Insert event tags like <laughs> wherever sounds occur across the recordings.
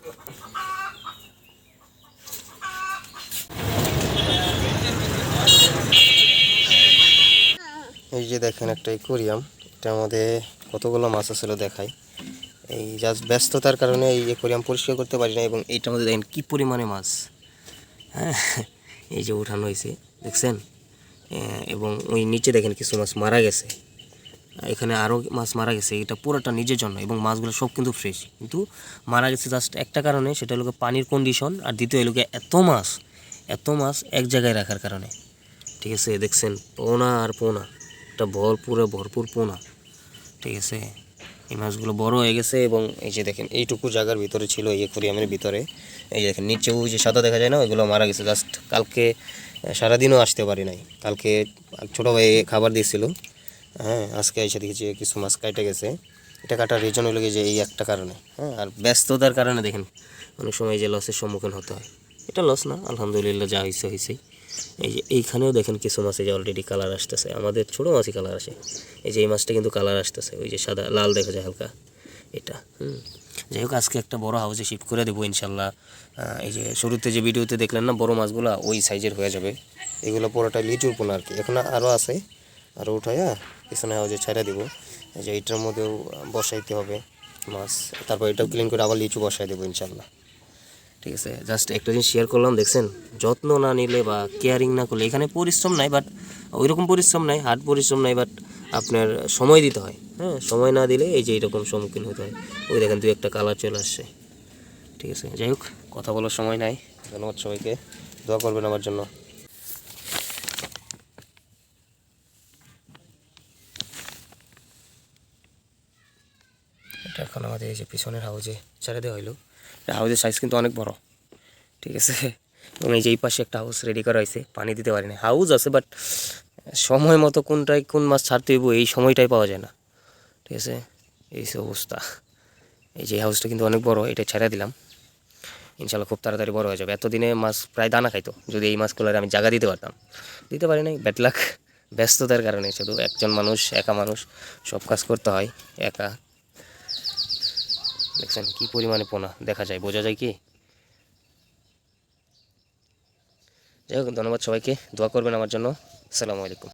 এই যে দেখেন একটা একুরিয়াম এটার মধ্যে কতগুলো মাছ আছিল দেখায়। এই জাস্ট ব্যস্ততার কারণে এই একুরিয়াম পরিষ্কার করতে পারি না এবং এইটার মধ্যে দেখেন কী পরিমাণে মাছ। হ্যাঁ এই যে উঠানো হয়েছে, দেখছেন? এবং ওই নিচে দেখেন কিছু মাছ মারা গেছে। এখানে আরও মাছ মারা গেছে, এটা পুরোটা নিজের জন্য এবং মাছগুলো সব কিন্তু ফ্রেশ কিন্তু মারা গেছে জাস্ট একটা কারণে, সেটা হলো পানির কন্ডিশন আর দ্বিতীয় হলো এত মাছ এত মাছ এক জায়গায় রাখার কারণে। ঠিক আছে, দেখছেন, পোনা আর পোনা এটা ভরপুরে, ভরপুর পোনা। ঠিক আছে, এই মাছগুলো বড় হয়ে গেছে এবং এই যে দেখেন, এইটুকু জায়গার ভিতরে ছিল এই অ্যাকোরিয়ামের ভিতরে। এই যে দেখেন, নিচে ওই যে সাদা দেখা যায় না, ওইগুলো মারা গেছে। জাস্ট কালকে, সারাদিনও আসতে পারি নাই। কালকে ছোটো ভাই খাবার দিয়েছিল। হ্যাঁ আজকে এসে দেখেছি কিছু মাছ কাটে গেছে। এটা কাটার রিজন হলো যে এই একটা কারণে হ্যাঁ আর ব্যস্ততার কারণে দেখেন অনেক সময় যে লসের সম্মুখীন হতে হয়। এটা লস না, আলহামদুলিল্লাহ যা হয়েছে হয়েছেই এই যে এইখানেও দেখেন কিছু মাছ যে অলরেডি কালার আসতেছে। আমাদের ছোটো মাছই কালার আসে। এই যে এই মাছটা কিন্তু কালার আসতেছে, ওই যে সাদা, লাল দেখা যায় হালকা, এটা, হুম। যাই হোক, আজকে একটা বড় হাউসে শিফট করে দেবো ইনশাল্লাহ। এই যে শুরুতে যে ভিডিওতে দেখলেন না, বড় মাছগুলো ওই সাইজের হয়ে যাবে। এগুলো পুরোটা লিচুর পোনা আর কি। এখন আরও আছে আরও উঠাইয়া পিছনে হাউসে ছেড়ে দিব। এই যে এইটার মধ্যেও বসাইতে হবে মাছ। তারপর এটাও ক্লিন করে আবার লিচু বসাই দেবো ইনশাল্লাহ ঠিক আছে? জাস্ট একটা জিনিস শেয়ার করলাম, দেখছেন? যত্ন না নিলে বা কেয়ারিং না করলে, এখানে পরিশ্রম নাই বাট ওই রকম পরিশ্রম নাই হার্ড পরিশ্রম নাই বাট আপনার সময় দিতে হয়। হ্যাঁ সময় না দিলে এই যে এইরকম সম্মুখীন হতে হয়। ওই দেখেন দুই একটা কালার চলে আসছে। ঠিক আছে? যাই হোক, কথা বলার সময় নাই। ধন্যবাদ সবাইকে। দোয়া করবেন আমার জন্য। এটা এখন আমাদের এই যে পিছনের হাউজে ছেড়ে দেওয়া হইল। হাউজের সাইজ কিন্তু অনেক বড়। ঠিক আছে? এবং এই যে এই পাশে একটা হাউস রেডি করা হয়েছে, পানি দিতে পারি না হাউস আছে বাট সময় মতো কোনটায় কোন মাছ ছাড়তে হইব, এই সময়টাই পাওয়া যায় না। ঠিক আছে? এই সে অবস্থা। এই যে হাউসটা কিন্তু অনেক বড়, এটা ছেড়ে দিলাম। ইনশাল্লাহ খুব তাড়াতাড়ি বড় হয়ে যাবে। এতদিনে মাছ প্রায় দানা খাইতো, যদি এই মাছগুলোর আমি জায়গা দিতে পারতাম। দিতে পারি নাই ব্যাটলাক ব্যস্ততার কারণে শুধু একজন মানুষ, একা মানুষ, সব কাজ করতে হয়, একা। দেখছেন কি পরিমাণে পোনা দেখা যায় বোঝা যায় কি? যাই হোক ধন্যবাদ সবাইকে দোয়া করবেন আমার জন্য। আসসালামু আলাইকুম।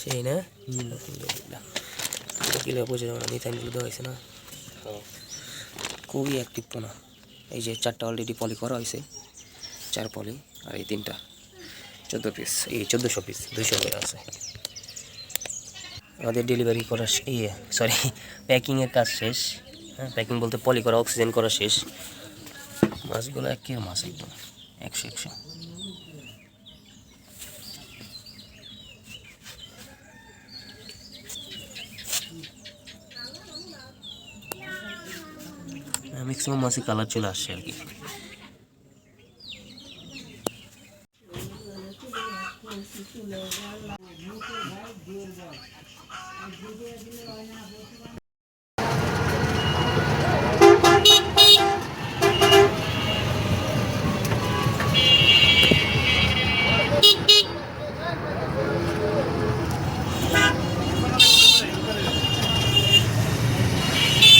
সেই না কিলো বুঝে যাব না? মিথাইনগুলো দেওয়া হয়েছে না? খুবই অ্যাক্টিভ পোনা। এই যে চারটা অলরেডি পলি করা হয়েছে চার পলি আর এই তিনটা। চোদ্দ পিস এই চোদ্দোশো পিস দুইশো করে আছে। আমাদের ডেলিভারি করা ইয়ে সরি প্যাকিংয়ের <laughs> কাজ শেষ। হ্যাঁ প্যাকিং বলতে পলি করা অক্সিজেন করা শেষ। মাছগুলো এক মাছ একদম, একশো একশো। ম্যাক্সিমাম মাছই কালার চলে আসছে আর কি। চলে